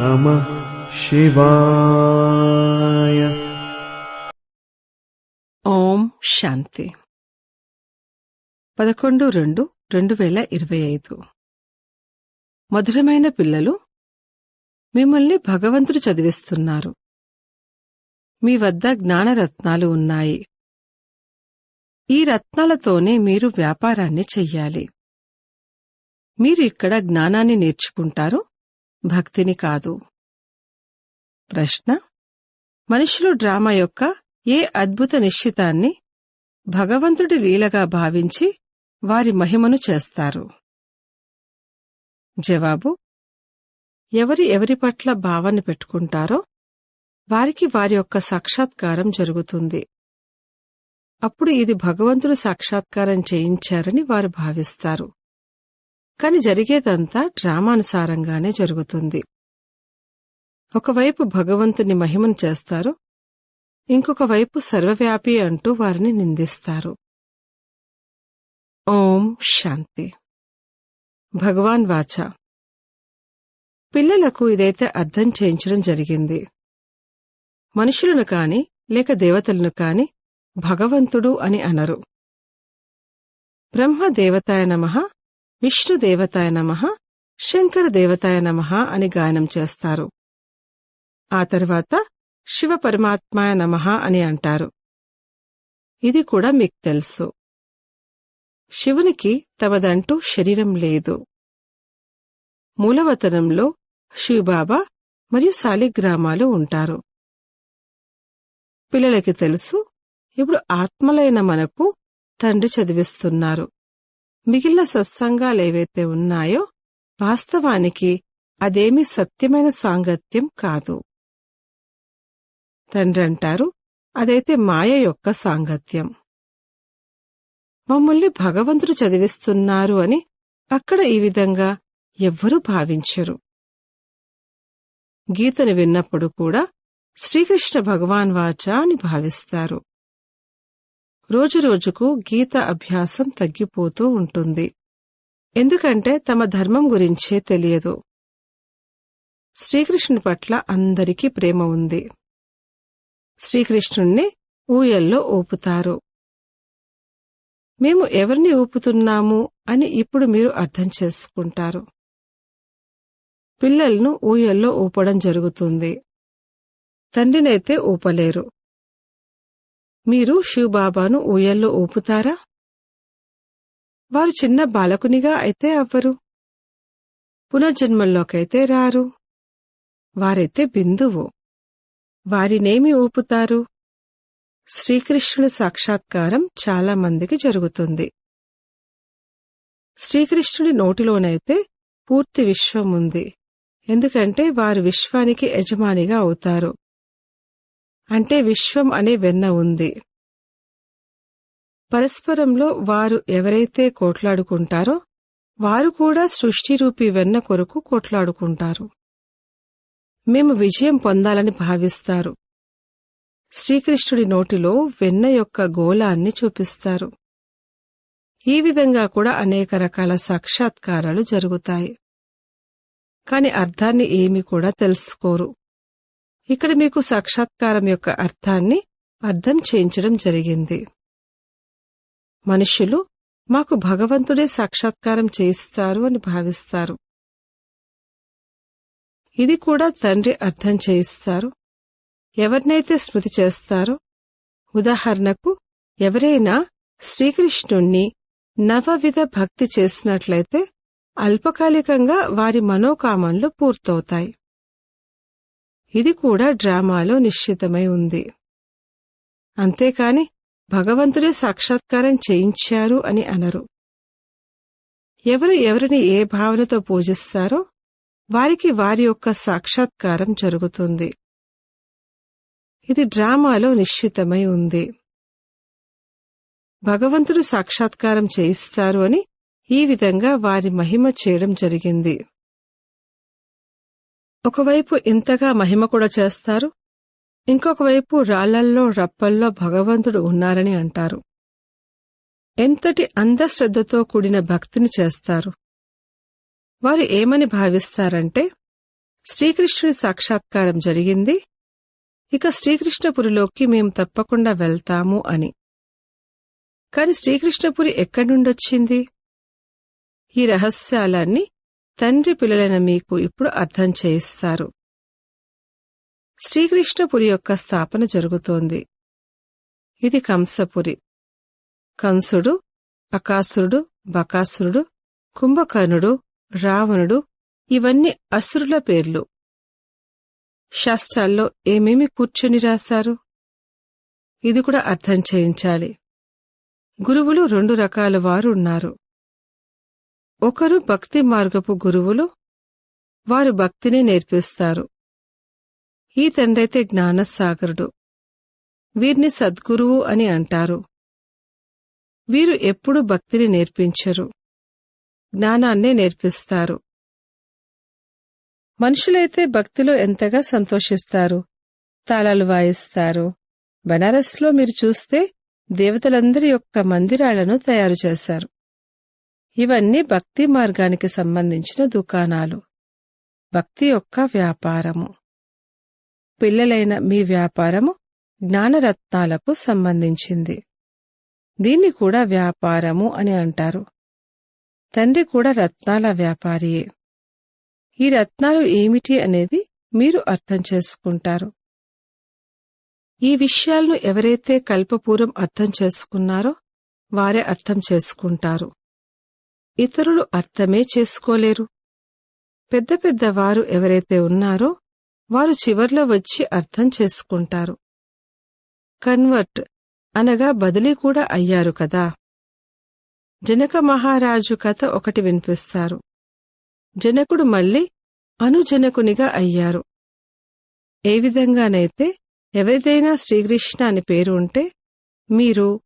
నమ శివాయ. ఓం శాంతి. పదకొండు రెండు రెండు వేల ఇరవై ఐదు. మధురమైన పిల్లలు మిమ్మల్ని భగవంతుడు చదివిస్తున్నారు. మీ వద్ద జ్ఞానరత్నాలు ఉన్నాయి. ఈ రత్నాలతోనే మీరు వ్యాపారాన్ని చెయ్యాలి. మీరు ఇక్కడ జ్ఞానాన్ని నేర్చుకుంటారు? భక్తిని కాదు. ప్రశ్న. మనుషులు డ్రామా యొక్క ఏ అద్భుత నిశ్చితాన్ని భగవంతుడి లీలగా భావించి వారి మహిమను చేస్తారు? జవాబు. ఎవరి ఎవరి పట్ల భావాన్ని పెట్టుకుంటారో వారికి వారి యొక్క సాక్షాత్కారం జరుగుతుంది. అప్పుడు ఇది భగవంతుడు సాక్షాత్కారం చేయించారని వారు భావిస్తారు. కాని జరిగేదంతా డ్రామానుసారంగానే జరుగుతుంది. ఒకవైపు భగవంతుని మహిమను చేస్తారు ఇంకొక వైపు సర్వవ్యాపి అంటూ వారిని నిందిస్తారు. ఓం శాంతి. భగవాన్ వాచ. పిల్లలకు ఇదైతే అర్థం చేయించడం జరిగింది. మనుషులను కాని లేక దేవతలను కాని భగవంతుడు అని అనరు. బ్రహ్మ దేవతాయ నమః విష్ణు దేవతాయ నమః శంకర దేవతాయ నమః అని గాయనం చేస్తారు. ఆ తర్వాత శివ పరమాత్మాయ నమః అని అంటారు. ఇది కూడా మీకు తెలుసు. శివునికి తమదంటూ శరీరం లేదు. మూలవతనంలో శివబాబా మరియు సాలిగ్రామాలు ఉంటారు. పిల్లలకి తెలుసు ఇప్పుడు ఆత్మలైన మనకు తండ్రి చదివిస్తున్నారు. మిగిలిన సత్సంగాలేవైతే ఉన్నాయో వాస్తవానికి అదేమి సత్యమైన సాంగత్యం కాదు. తండ్రంటారు అదైతే మాయ యొక్క సాంగత్యం. మమ్మల్ని భగవంతుడు చదివిస్తున్నారు అని అక్కడ ఈ విధంగా ఎవ్వరూ భావించరు. గీతను విన్నప్పుడు కూడా శ్రీకృష్ణ భగవాన్ వాచ అని భావిస్తారు. రోజురోజుకు గీత అభ్యాసం తగ్గిపోతూ ఉంటుంది. ఎందుకంటే తమ ధర్మం గురించే తెలియదు. శ్రీకృష్ణుని పట్ల అందరికీ ప్రేమ ఉంది. శ్రీకృష్ణుణ్ణి ఊయల్లో ఊపుతారు. మేము ఎవరిని ఊపుతున్నాము అని ఇప్పుడు మీరు అర్థం చేసుకుంటారు. పిల్లలను ఊయల్లో ఊపడం జరుగుతుంది. తండ్రినైతే ఊపలేరు. మీరు శివబాబాను ఊయల్లో ఊపుతారా? వారు చిన్న బాలకునిగా అయితే అవ్వరు. పునర్జన్మల్లోకైతే రారు. వారైతే బిందువు. వారినేమి ఊపుతారు? శ్రీకృష్ణుడి సాక్షాత్కారం చాలా మందికి జరుగుతుంది. శ్రీకృష్ణుడి నోటిలోనైతే పూర్తి విశ్వం ఉంది. ఎందుకంటే వారు విశ్వానికి యజమానిగా అవుతారు. అంటే విశ్వం అనే వెన్న ఉంది. పరస్పరంలో వారు ఎవరైతే కోట్లాడుకుంటారో వారు కూడా సృష్టిరూపి వెన్న కొరకు కోట్లాడుకుంటారు. మేము విజయం పొందాలని భావిస్తారు. శ్రీకృష్ణుడి నోటిలో వెన్న యొక్క గోళాన్ని చూపిస్తారు. ఈ విధంగా కూడా అనేక రకాల సాక్షాత్కారాలు జరుగుతాయి. కాని అర్థాన్ని ఏమి కూడా తెలుసుకోరు. ఇక్కడ మీకు సాక్షాత్కారం యొక్క అర్థాన్ని అర్థం చేయించడం జరిగింది. మనుషులు మాకు భగవంతుడే సాక్షాత్కారం చేయిస్తారు అని భావిస్తారు. ఇది కూడా తండ్రి అర్థం చేయిస్తారు. ఎవరినైతే స్మృతి చేస్తారో ఉదాహరణకు ఎవరైనా శ్రీకృష్ణుణ్ణి నవవిధ భక్తి చేసినట్లయితే అల్పకాలికంగా వారి మనోకామన్లు పూర్తవుతాయి. ఇది కూడా డ్రామాలో నిశ్చితమై ఉంది. అంతేకాని భగవంతుడే సాక్షాత్కారం చేయించారు అని అనరు. ఎవరు ఎవరిని ఏ భావనతో పూజిస్తారో వారికి వారి యొక్క సాక్షాత్కారం జరుగుతుంది. ఇది డ్రామాలో నిశ్చితమై ఉంది. భగవంతుడు సాక్షాత్కారం చేయిస్తారు అని ఈ విధంగా వారి మహిమ చేయడం జరిగింది. ఒకవైపు ఇంతగా మహిమ కూడా చేస్తారు ఇంకొక వైపు రాళ్ళల్లో రప్పల్లో భగవంతుడు ఉన్నారని అంటారు. ఎంతటి అంధశ్రద్ధతో కూడిన భక్తిని చేస్తారు. వారు ఏమని భావిస్తారంటే శ్రీకృష్ణుడి సాక్షాత్కారం జరిగింది ఇక శ్రీకృష్ణపురిలోకి మేం తప్పకుండా వెళ్తాము అని. కాని శ్రీకృష్ణపురి ఎక్కడి నుండొచ్చింది? ఈ రహస్యాలన్నీ తండ్రి పిల్లలైన మీకు ఇప్పుడు అర్థం చేయిస్తారు. శ్రీకృష్ణపురి యొక్క స్థాపన జరుగుతోంది. ఇది కంసపురి. కంసుడు అకాసురుడు బకాసురుడు కుంభకర్ణుడు రావణుడు ఇవన్నీ అసురుల పేర్లు. శాస్త్రాల్లో ఏమేమి కూర్చొని రాశారు? ఇది కూడా అర్థం చేయించాలి. గురువులు రెండు రకాల వారు ఉన్నారు. ఒకరు భక్తి మార్గపు గురువులు వారు భక్తిని నేర్పిస్తారు. ఈ తండ్రైతే జ్ఞానసాగరుడు. వీరిని సద్గురువు అని అంటారు. వీరు ఎప్పుడు భక్తిని నేర్పించరు. జ్ఞానాన్నే నేర్పిస్తారు. మనుషులైతే భక్తిలో ఎంతగా సంతోషిస్తారు? తాళాలు వాయిస్తారు. బనారస్లో మీరు చూస్తే దేవతలందరి యొక్క మందిరాలను తయారు చేశారు. ఇవన్నీ భక్తి మార్గానికి సంబంధించిన దుకాణాలు. భక్తి యొక్క వ్యాపారము. పిల్లలైన మీ వ్యాపారము జ్ఞానరత్నాలకు సంబంధించింది. దీన్ని కూడా వ్యాపారము అని అంటారు. తండ్రి కూడా రత్నాల వ్యాపారియే. ఈ రత్నాలు ఏమిటి అనేది మీరు అర్థం చేసుకుంటారు. ఈ విషయాలను ఎవరైతే కల్పపూర్వం అర్థం చేసుకున్నారో వారే అర్థం చేసుకుంటారు. ఇతరులు అర్థమే చేసుకోలేరు. పెద్ద పెద్దవారు ఎవరైతే ఉన్నారో వారు చివర్లో వచ్చి అర్థం చేసుకుంటారు. కన్వర్ట్ అనగా బదిలీ కూడా అయ్యారు కదా. జనక మహారాజు కథ ఒకటి వినిపిస్తారు. జనకుడు మళ్ళీ అనుజనకునిగా అయ్యారు. ఏ విధంగానైతే ఎవరిదైనా శ్రీకృష్ణ అని పేరు ఉంటే మీరు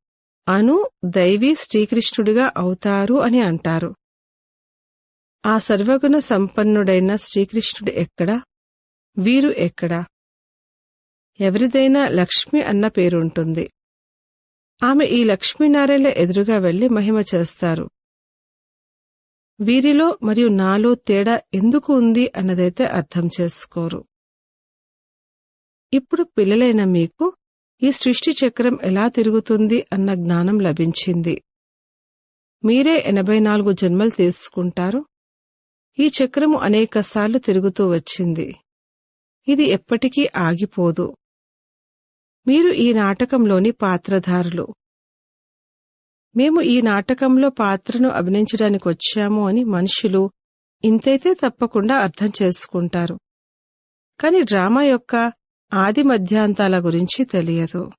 అను దైవీ శ్రీకృష్ణుడిగా అవుతారు అని అంటారు. ఆ సర్వగుణ సంపన్నుడైన శ్రీకృష్ణుడు ఎక్కడా? వీరు ఎక్కడా? ఎవరిదైనా లక్ష్మి అన్న పేరుంటుంది. ఆమె ఈ లక్ష్మీనారాయణ ఎదురుగా వెళ్ళి మహిమ చేస్తారు. వీరిలో మరియు నాలో తేడా ఎందుకు ఉంది అన్నదైతే అర్థం చేసుకోరు. ఇప్పుడు పిల్లలైన మీకు ఈ సృష్టి చక్రం ఎలా తిరుగుతుంది అన్న జ్ఞానం లభించింది. మీరే ఎనభై నాలుగు జన్మలు తీసుకుంటారు. ఈ చక్రము అనేకసార్లు తిరుగుతూ వచ్చింది. ఇది ఎప్పటికీ ఆగిపోదు. మీరు ఈ నాటకంలోని పాత్రధారులు. మేము ఈ నాటకంలో పాత్రను అభినయించడానికి వచ్చాము అని మనుషులు ఇంతైతే తప్పకుండా అర్థం చేసుకుంటారు. కాని డ్రామా యొక్క ఆది మధ్యాంతాల గురించి తెలియదు.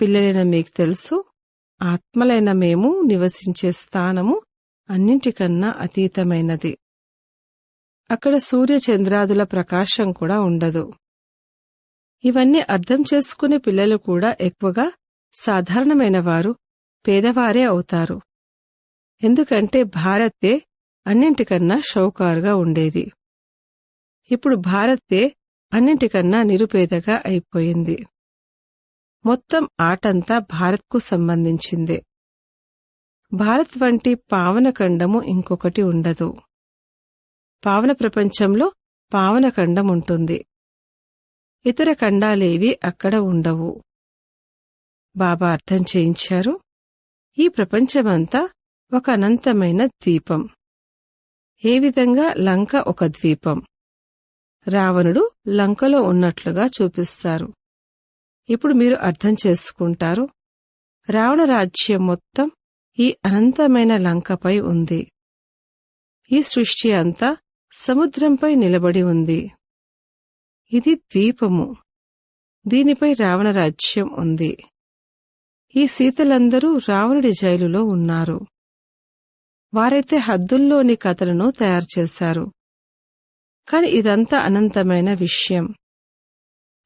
పిల్లలైన మీకు తెలుసు ఆత్మలైన మేము నివసించే స్థానము అన్నింటికన్నా అతీతమైనది. అక్కడ సూర్య చంద్రాదుల ప్రకాశం కూడా ఉండదు. ఇవన్నీ అర్థం చేసుకునే పిల్లలు కూడా ఎక్కువగా సాధారణమైన వారు పేదవారే అవుతారు. ఎందుకంటే భారతే అన్నింటికన్నా షౌకారుగా ఉండేది. ఇప్పుడు భారతే అన్నింటికన్నా నిరుపేదగా అయిపోయింది. మొత్తం ఆటంతా భారత్కు సంబంధించిందే. భారత్ వంటి పావనఖండము ఇంకొకటి ఉండదు. పావన ప్రపంచంలో పావనఖండం ఉంటుంది. ఇతర ఖండాలేవి అక్కడ ఉండవు. బాబా అర్థం చేయించారు? ఈ ప్రపంచమంతా ఒక అనంతమైన ద్వీపం. ఏ విధంగా లంక ఒక ద్వీపం? రావణుడు లంకలో ఉన్నట్లుగా చూపిస్తారు. ఇప్పుడు మీరు అర్థం చేసుకుంటారు. రావణ రాజ్యం మొత్తం ఈ అనంతమైన లంకపై ఉంది. ఈ సృష్టి అంతా సముద్రంపై నిలబడి ఉంది. ఇది ద్వీపము. దీనిపై రావణ రాజ్యం ఉంది. ఈ సీతలందరూ రావణుడి జైలులో ఉన్నారు. వారైతే హద్దుల్లోని కథలను తయారు చేశారు. కాని ఇదంతా అనంతమైన విషయం.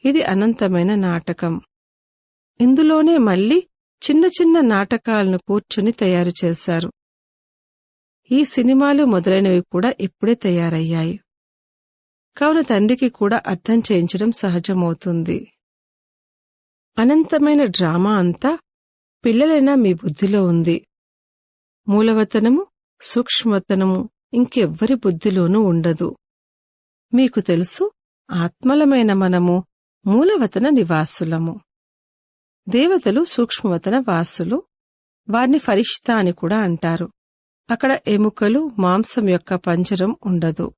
ఇది అనంతమైన నాటకం. ఇందులోనే మళ్ళీ చిన్న చిన్న నాటకాలను కూర్చుని తయారు చేశారు. ఈ సినిమాలు మొదలైనవి కూడా ఇప్పుడే తయారయ్యాయి. కావున తండ్రికి కూడా అర్థం చేయించడం సహజమవుతుంది. అనంతమైన డ్రామా అంతా పిల్లలైనా మీ బుద్ధిలో ఉంది. మూలవతనము సూక్ష్మతనము ఇంకెవ్వరి బుద్ధిలోనూ ఉండదు. మీకు తెలుసు ఆత్మలమైన మనము మూలవతన నివాసులము. దేవతలు సూక్ష్మవతన వాసులు వారిని ఫరిష్త అని కూడా అంటారు. అక్కడ ఎముకలు మాంసం యొక్క పంజరం ఉండదు.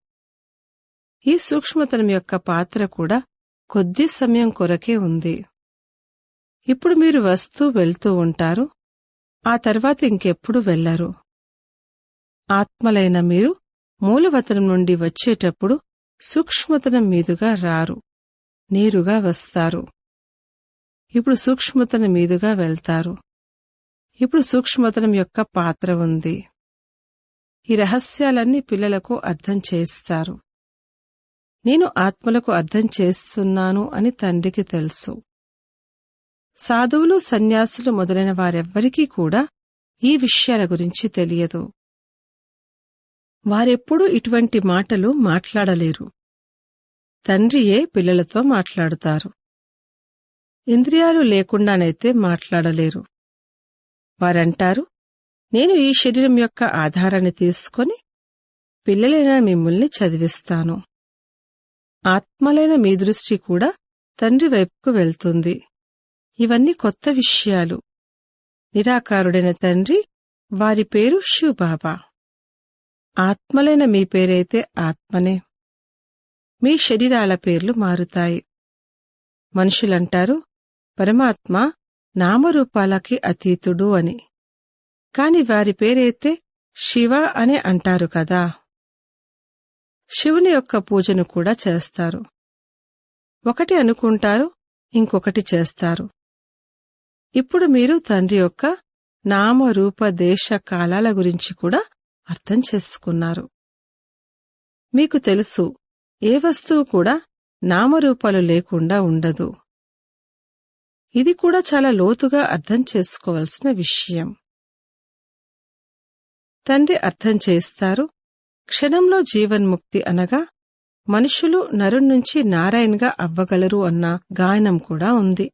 ఈ సూక్ష్మతనం యొక్క పాత్ర కూడా కొద్ది సమయం కొరకే ఉంది. ఇప్పుడు మీరు వస్తూ వెళ్తూ ఉంటారు ఆ తర్వాత ఇంకెప్పుడు వెళ్ళరు ఆత్మలైన మీరు మూలవతనం నుండి వచ్చేటప్పుడు సూక్ష్మతనం మీదుగా రారు. నేరుగా వస్తారు. ఇప్పుడు సూక్ష్మతనం మీదుగా వెళ్తారు. ఇప్పుడు సూక్ష్మతనం యొక్క పాత్ర ఉంది. ఈ రహస్యాలన్నీ పిల్లలకు అర్థం చేస్తారు. నేను ఆత్మలకు అర్థం చేస్తున్నాను అని తండ్రికి తెలుసు. సాధువులు సన్యాసులు మొదలైన వారెవ్వరికీ కూడా ఈ విషయాల గురించి తెలియదు. వారెప్పుడూ ఇటువంటి మాటలు మాట్లాడలేరు. తండ్రియే పిల్లలతో మాట్లాడుతారు. ఇంద్రియాలు లేకుండానైతే మాట్లాడలేరు. వారంటారు నేను ఈ శరీరం యొక్క ఆధారాన్ని తీసుకొని పిల్లలైన మిమ్మల్ని చదివిస్తాను. ఆత్మలైన మీ దృష్టి కూడా తండ్రి వైపుకు వెళ్తుంది. ఇవన్నీ కొత్త విషయాలు. నిరాకారుడైన తండ్రి వారి పేరు శివబాబా ఆత్మలైన మీ పేరైతే ఆత్మనే. మీ శరీరాల పేర్లు మారుతాయి. మనుషులంటారు పరమాత్మ నామరూపాలకి అతీతుడు అని. కాని వారి పేరైతే శివ అనే అంటారు కదా. శివుని యొక్క పూజను కూడా చేస్తారు. ఒకటి అనుకుంటారు ఇంకొకటి చేస్తారు. ఇప్పుడు మీరు తండ్రి యొక్క నామరూప దేశ కాలాల గురించి కూడా అర్థం చేసుకున్నారు. మీకు తెలుసు ఏ వస్తువు కూడా నామరూపాలు లేకుండా ఉండదు. ఇది కూడా చాలా లోతుగా అర్థం చేసుకోవలసిన విషయం. తండ్రి అర్థం చేస్తారు క్షణంలో జీవన్ముక్తి అనగా మనుషులు నరుణ్ణుంచి నారాయణ్గా అవ్వగలరు అన్న గాయనం కూడా ఉంది.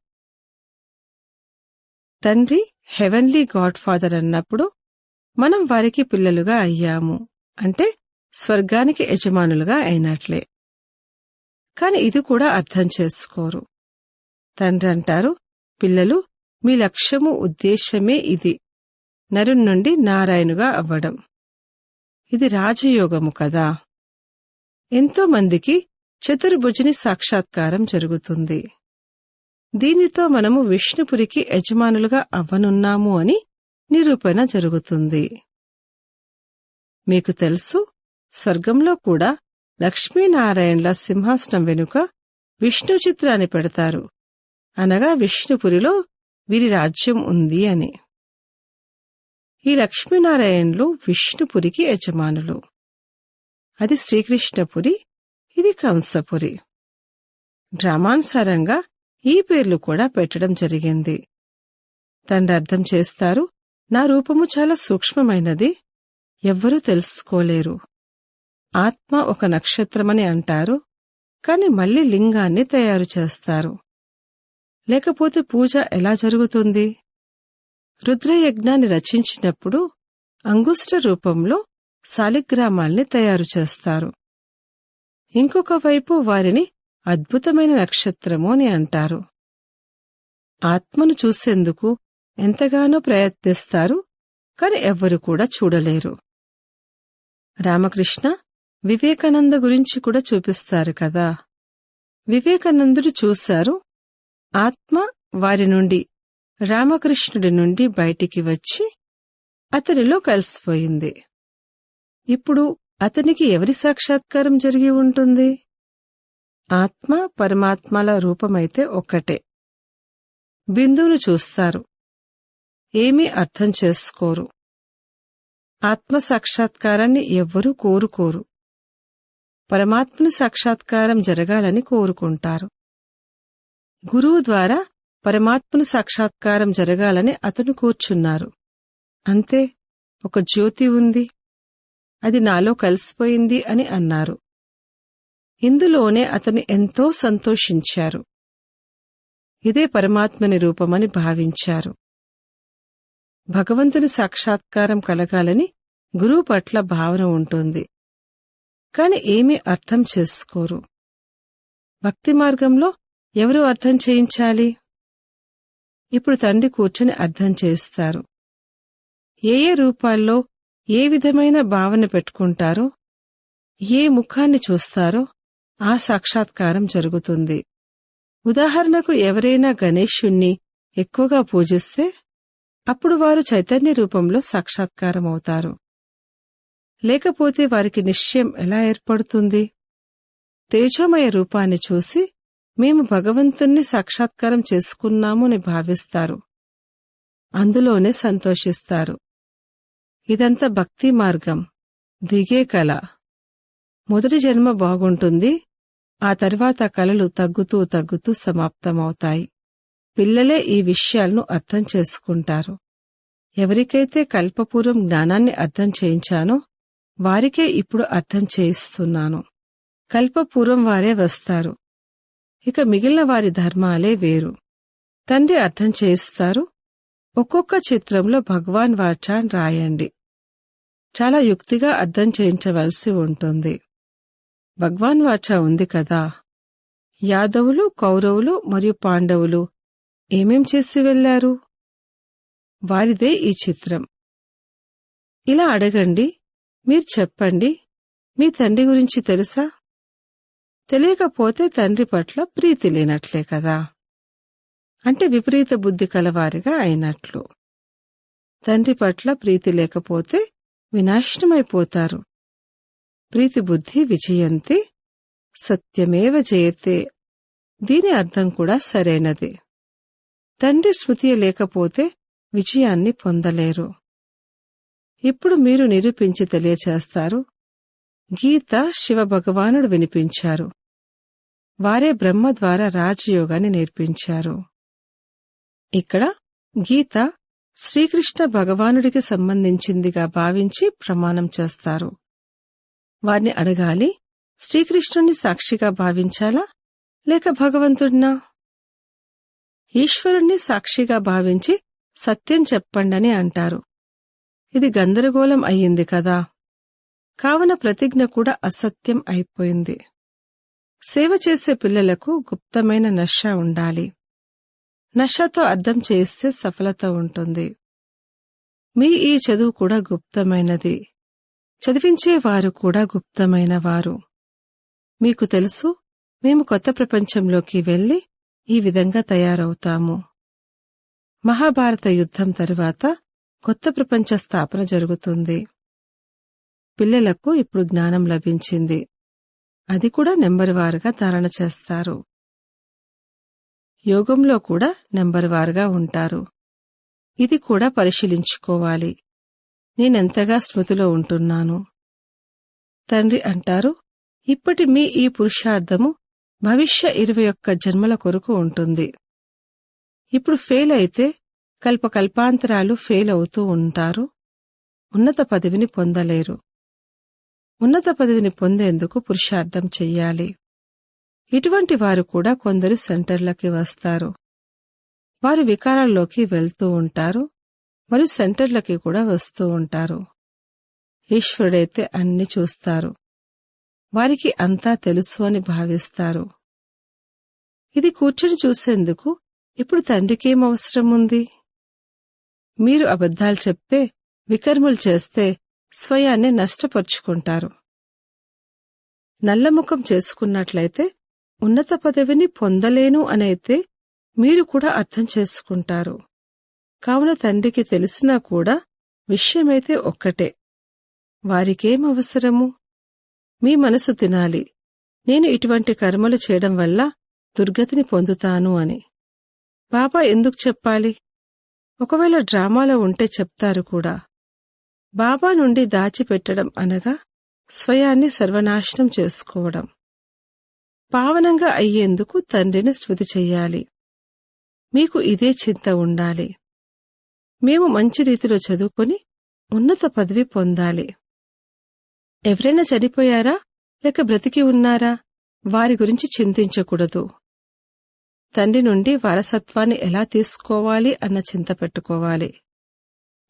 తండ్రి హెవెన్లీ గాడ్ ఫాదర్ అన్నప్పుడు మనం వారికి పిల్లలుగా అయ్యాము. అంటే స్వర్గానికి యజమానులుగా అయినట్లే. కాని ఇది కూడా అర్థం చేసుకోరు. తండ్రి అంటారు పిల్లలు మీ లక్ష్యము ఉద్దేశమే ఇది. నరుణ్ నుండి నారాయణుగా అవ్వడం. ఇది రాజయోగము కదా. ఎంతో మందికి చతుర్భుజుని సాక్షాత్కారం జరుగుతుంది. దీనితో మనము విష్ణుపురికి యజమానులుగా అవ్వనున్నాము అని నిరూపణ జరుగుతుంది. మీకు తెలుసు స్వర్గంలో కూడా లక్ష్మీనారాయణల సింహాసనం వెనుక విష్ణు చిత్రాన్ని పెడతారు. అనగా విష్ణుపురిలో వీరి రాజ్యం ఉంది అని. ఈ లక్ష్మీనారాయణులు విష్ణుపురికి యజమానులు. అది శ్రీకృష్ణపురి ఇది కంసపురి. డ్రామానుసారంగా ఈ పేర్లు కూడా పెట్టడం జరిగింది. తండ్రి అర్థం చేస్తారు నా రూపము చాలా సూక్ష్మమైనది. ఎవ్వరూ తెలుసుకోలేరు. ఆత్మ ఒక నక్షత్రమని అంటారు కాని మళ్ళీ లింగాన్ని తయారు చేస్తారు. లేకపోతే పూజ ఎలా జరుగుతుంది? రుద్రయజ్ఞాన్ని రచించినప్పుడు అంగుష్ట రూపంలో శాలిగ్రామాల్ని తయారు చేస్తారు. ఇంకొక వైపు వారిని అద్భుతమైన నక్షత్రము అని అంటారు. ఆత్మను చూసేందుకు ఎంతగానో ప్రయత్నిస్తారు కాని ఎవ్వరు కూడా చూడలేరు. రామకృష్ణ వివేకానంద గురించి కూడా చూపిస్తారు కదా. వివేకానందుడు చూశారు ఆత్మ వారి నుండి రామకృష్ణుడి నుండి బయటికి వచ్చి అతనిలో కలిసిపోయింది. ఇప్పుడు అతనికి ఎవరి సాక్షాత్కారం జరిగి ఉంటుంది? ఆత్మ పరమాత్మల రూపమైతే ఒక్కటే. బిందువును చూస్తారు ఏమీ అర్థం చేసుకోరు. ఆత్మ సాక్షాత్కారాన్ని ఎవ్వరూ కోరుకోరు. పరమాత్మని సాక్షాత్కారం జరగాలని కోరుకుంటారు. గురువు ద్వారా పరమాత్మను సాక్షాత్కారం జరగాలని అతను కూర్చున్నారు. అంతే ఒక జ్యోతి ఉంది. అది నాలో కలిసిపోయింది అని అన్నారు. ఇందులోనే అతను ఎంతో సంతోషించారు. ఇదే పరమాత్మని రూపమని భావించారు. భగవంతుని సాక్షాత్కారం కలగాలని గురువు పట్ల భావన ఉంటుంది. కాని ఏమీ అర్థం చేసుకోరు. భక్తి మార్గంలో ఎవరు అర్థం చేయించాలి? ఇప్పుడు తండ్రి కూర్చుని అర్థం చేస్తారు. ఏ ఏ రూపాల్లో ఏ విధమైన భావన పెట్టుకుంటారో ఏ ముఖాన్ని చూస్తారో ఆ సాక్షాత్కారం జరుగుతుంది. ఉదాహరణకు ఎవరైనా గణేశుణ్ణి ఎక్కువగా పూజిస్తే అప్పుడు వారు చైతన్య రూపంలో సాక్షాత్కారం అవుతారు లేకపోతే వారికి నిశ్చయం ఎలా ఏర్పడుతుంది? తేజోమయ రూపాన్ని చూసి మేము భగవంతుణ్ణి సాక్షాత్కారం చేసుకున్నాము అని భావిస్తారు. అందులోనే సంతోషిస్తారు. ఇదంతా భక్తి మార్గం. దిగే కళ. మొదటి జన్మ బాగుంటుంది ఆ తర్వాత కలలు తగ్గుతూ తగ్గుతూ సమాప్తమవుతాయి. పిల్లలే ఈ విషయాలను అర్థం చేసుకుంటారు. ఎవరికైతే కల్పపూర్వం జ్ఞానాన్ని అర్థం చేయించానో వారికే ఇప్పుడు అర్థం చేయిస్తున్నాను. కల్పపూర్వం వారే వస్తారు. ఇక మిగిలిన వారి ధర్మాలే వేరు. తండ్రి అర్థం చేయిస్తారు. ఒక్కొక్క చిత్రంలో భగవాన్ వాచాన్ రాయండి. చాలా యుక్తిగా అర్థం చేయించవలసి ఉంటుంది. భగవాన్ వాచ ఉంది కదా? యాదవులు కౌరవులు మరియు పాండవులు ఏమేం చేసి వెళ్ళారు వారిదే ఈ చిత్రం. ఇలా అడగండి మీరు చెప్పండి మీ తండ్రి గురించి తెలుసా? తెలియకపోతే తండ్రి పట్ల ప్రీతి లేనట్లే కదా. అంటే విపరీత బుద్ధి కలవారిగా అయినట్లు. తండ్రి పట్ల ప్రీతి లేకపోతే వినాశనమైపోతారు. ప్రీతి బుద్ధి విజయంతి సత్యమేవ జయతే. దీని అర్థం కూడా సరైనదే. తండ్రి స్మృతి లేకపోతే విజయాన్ని పొందలేరు. ఇప్పుడు మీరు నిరూపించి తెలియచేస్తారు. గీత శివ భగవానుడు వినిపించారు. వారే బ్రహ్మ ద్వారా రాజయోగాన్ని నేర్పించారు. ఇక్కడ గీత శ్రీకృష్ణ భగవానుడికి సంబంధించిందిగా భావించి ప్రమాణం చేస్తారు. వారిని అడగాలి శ్రీకృష్ణుణ్ణి సాక్షిగా భావించాలా లేక భగవంతుడినా? ఈశ్వరుణ్ణి సాక్షిగా భావించి సత్యం చెప్పండని అంటారు. ఇది గందరగోళం అయ్యింది కదా. కావున ప్రతిజ్ఞ కూడా అసత్యం అయిపోయింది. సేవ చేసే పిల్లలకు గుప్తమైన నష ఉండాలి. నషతో అర్థం చేస్తే సఫలత ఉంటుంది. మీ ఈ చదువు కూడా గుప్తమైనది. చదివించే వారు కూడా గుప్తమైన వారు. మీకు తెలుసు మేము కొత్త ప్రపంచంలోకి వెళ్ళి ఈ విధంగా తయారవుతాము. మహాభారత యుద్ధం తరువాత కొత్త ప్రపంచ స్థాపన జరుగుతుంది. పిల్లలకు ఇప్పుడు జ్ఞానం లభించింది. అది కూడా నెంబర్ వారుగా ధారణ చేస్తారు. యోగంలో కూడా నెంబర్ వారుగా ఉంటారు. ఇది కూడా పరిశీలించుకోవాలి. నేనెంతగా స్మృతిలో ఉంటున్నాను? తండ్రి అంటారు ఇప్పటి మీ ఈ పురుషార్థము భవిష్య ఇరవై ఒక్క జన్మల కొరకు ఉంటుంది. ఇప్పుడు ఫెయిల్ అయితే కల్పకల్పాంతరాలు ఫెయిల్ అవుతూ ఉంటారు. ఉన్నత పదవిని పొందలేరు. ఉన్నత పదవిని పొందేందుకు పురుషార్థం చెయ్యాలి. ఇటువంటి వారు కూడా కొందరు సెంటర్లకి వస్తారు. వారు వికారాల్లోకి వెళ్తూ ఉంటారు. మరియు సెంటర్లకి కూడా వస్తూ ఉంటారు. ఈశ్వరుడైతే అన్ని చూస్తారు. వారికి అంతా తెలుసు అని భావిస్తారు. ఇది కూర్చుని చూసేందుకు ఇప్పుడు తండ్రికేం అవసరం ఉంది మీరు అబద్ధాలు చెప్తే వికర్ములు చేస్తే స్వయాన్ని నష్టపరుచుకుంటారు. నల్లముఖం చేసుకున్నట్లయితే ఉన్నత పదవిని పొందలేను అనైతే మీరు కూడా అర్థం చేసుకుంటారు. కావున తండ్రికి తెలిసినా కూడా విషయమైతే ఒక్కటే. వారికేం అవసరము? మీ మనసు తినాలి. నేను ఇటువంటి కర్మలు చేయడం వల్ల దుర్గతిని పొందుతాను అని. బాబా ఎందుకు చెప్పాలి? ఒకవేళ డ్రామాలో ఉంటే చెప్తారు కూడా. బాబా నుండి దాచిపెట్టడం అనగా స్వయాన్ని సర్వనాశనం చేసుకోవడం. పావనంగా అయ్యేందుకు తండ్రిని స్థుతి చెయ్యాలి మీకు ఇదే చింత ఉండాలి. మేము మంచి రీతిలో చదువుకుని ఉన్నత పదవి పొందాలి. ఎవరైనా చనిపోయారా? లేక బ్రతికి ఉన్నారా? వారి గురించి చింతించకూడదు. తండ్రి నుండి వారసత్వాన్ని ఎలా తీసుకోవాలి అన్న చింత పెట్టుకోవాలి.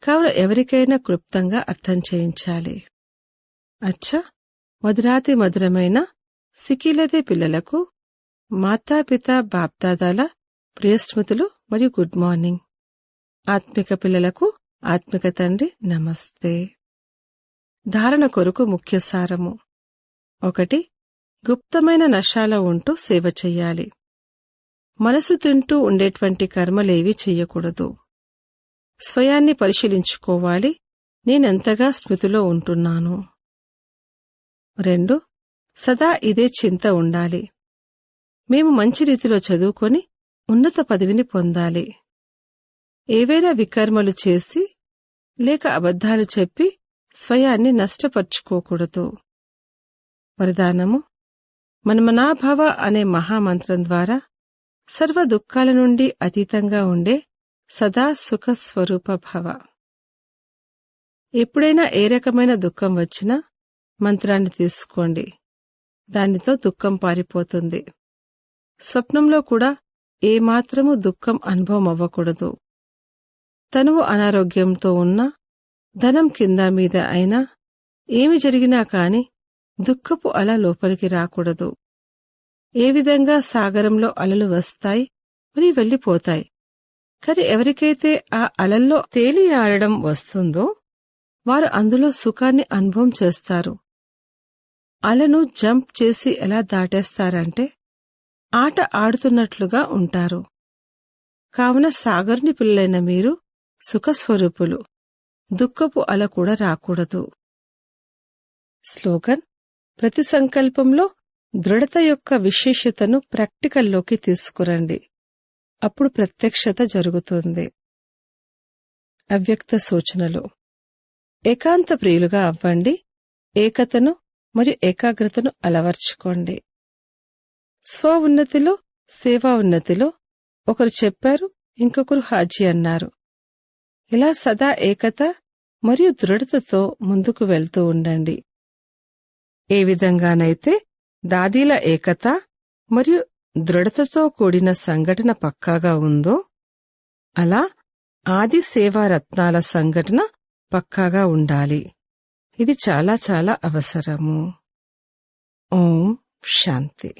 కావున ఎవరికైనా క్లుప్తంగా అర్థం చేయించాలి. అచ్చా! మధురాతి మధురమైన సికిలదే పిల్లలకు మాతాపిత బాప్దాదాల ప్రియస్మృతులు మరియు గుడ్ మార్నింగ్. ఆత్మిక పిల్లలకు ఆత్మిక తండ్రి నమస్తే. ధారణ కొరకు ముఖ్య సారము. ఒకటి గుప్తమైన నషాల ఉంటూ సేవ చెయ్యాలి. మనసు తింటూ ఉండేటువంటి కర్మలేవీ చెయ్యకూడదు. స్వయాన్ని పరిశీలించుకోవాలి నేనెంతగా స్మృతిలో ఉంటున్నాను. రెండు సదా ఇదే చింత ఉండాలి. మేము మంచి రీతిలో చదువుకొని ఉన్నత పదవిని పొందాలి. ఏవైనా వికర్మలు చేసి లేక అబద్ధాలు చెప్పి స్వయాన్ని నష్టపరుచుకోకూడదు. వరదానము మన్మనాభవ అనే మహామంత్రం ద్వారా సర్వ దుఃఖాల నుండి అతీతంగా ఉండే సదా సుఖ స్వరూప భవ. ఎప్పుడైనా ఏ రకమైన దుఃఖం వచ్చినా మంత్రాన్ని తీసుకోండి. దానితో దుఃఖం పారిపోతుంది. స్వప్నంలో కూడా ఏమాత్రము దుఃఖం అనుభవం అవ్వకూడదు తనువు అనారోగ్యంతో ఉన్నా ధనం కింద మీద అయినా ఏమి జరిగినా కాని దుఃఖపు అల లోపలికి రాకూడదు. ఏ విధంగా సాగరంలో అలలు వస్తాయి మరి వెళ్ళిపోతాయి కాని ఎవరికైతే ఆ అలల్లో తేలి ఆడడం వస్తుందో వారు అందులో సుఖాన్ని అనుభవం చేస్తారు. అలను జంప్ చేసి ఎలా దాటేస్తారంటే ఆట ఆడుతున్నట్లుగా ఉంటారు. కావున సాగర్ని పిల్లలైన మీరు సుఖస్వరూపులు. దుఃఖపు అల కూడా రాకూడదు. స్లోగన్ ప్రతి సంకల్పంలో దృఢత యొక్క విశేషతను ప్రాక్టికల్లోకి తీసుకురండి. అప్పుడు ప్రత్యక్షత జరుగుతుంది. అవ్యక్త సూచనలు. ఏకాంత ప్రియులుగా అవ్వండి. ఏకతను మరియు ఏకాగ్రతను అలవర్చుకోండి. స్వ ఉన్నతిలో సేవా ఉన్నతిలో ఒకరు చెప్పారు ఇంకొకరు హాజీ అన్నారు. ఇలా సదా ఏకత మరియు దృఢతతో ముందుకు వెళ్తూ ఉండండి. ఏ విధంగానైతే దాదీల ఏకత మరియు దృఢతతో కూడిన సంఘటన పక్కాగా ఉందో అలా ఆది సేవారత్నాల సంఘటన పక్కాగా ఉండాలి. ఇది చాలా చాలా అవసరము. ఓం శాంతి.